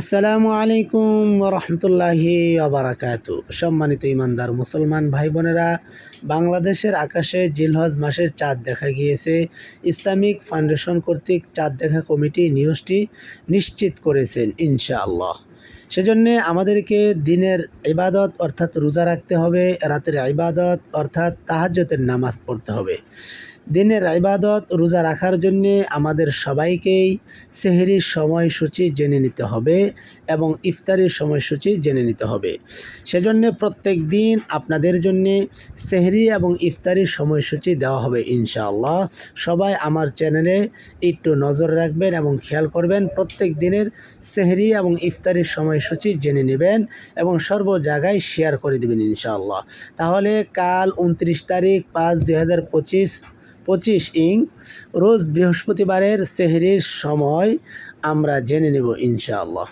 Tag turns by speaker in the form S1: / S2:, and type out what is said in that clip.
S1: আসসালামু আলাইকুম রহমতুল্লাহি আবরাকাত সম্মানিত ইমানদার মুসলমান ভাই বোনেরা, বাংলাদেশের আকাশে জিলহজ মাসের চাঁদ দেখা গিয়েছে। ইসলামিক ফাউন্ডেশন কর্তৃক চাঁদ দেখা কমিটি নিউজটি নিশ্চিত করেছেন ইনশাআল্লাহ। সেজন্যে আমাদেরকে দিনের ইবাদত অর্থাৎ রোজা রাখতে হবে, রাতের ইবাদত অর্থাৎ তাহাজ্যতের নামাজ পড়তে হবে। দিনের ইবাদত রোজা রাখার জন্যে আমাদের সবাইকেই সেহেরির সময়সূচি জেনে নিতে হবে। এবং ইফতারির সময়সূচি জেনে নিতে হবে। সেজন্যে প্রত্যেক দিন আপনাদের জন্যে সেহরি এবং ইফতারির সময়সূচি দেওয়া হবে ইনশাআল্লাহ। সবাই আমার চ্যানেলে একটু নজর রাখবেন এবং খেয়াল করবেন, প্রত্যেক দিনের সেহরি এবং ইফতারির সময়সূচি জেনে নেবেন এবং সর্ব জায়গায় শেয়ার করে দেবেন ইনশাআল্লাহ। তাহলে কাল উনত্রিশ তারিখ পাঁচ দুই হাজার পঁচিশ পঁচিশ ইং রোজ বৃহস্পতিবারের সেহরির সময় আমরা জেনে নেব ইনশাআল্লাহ।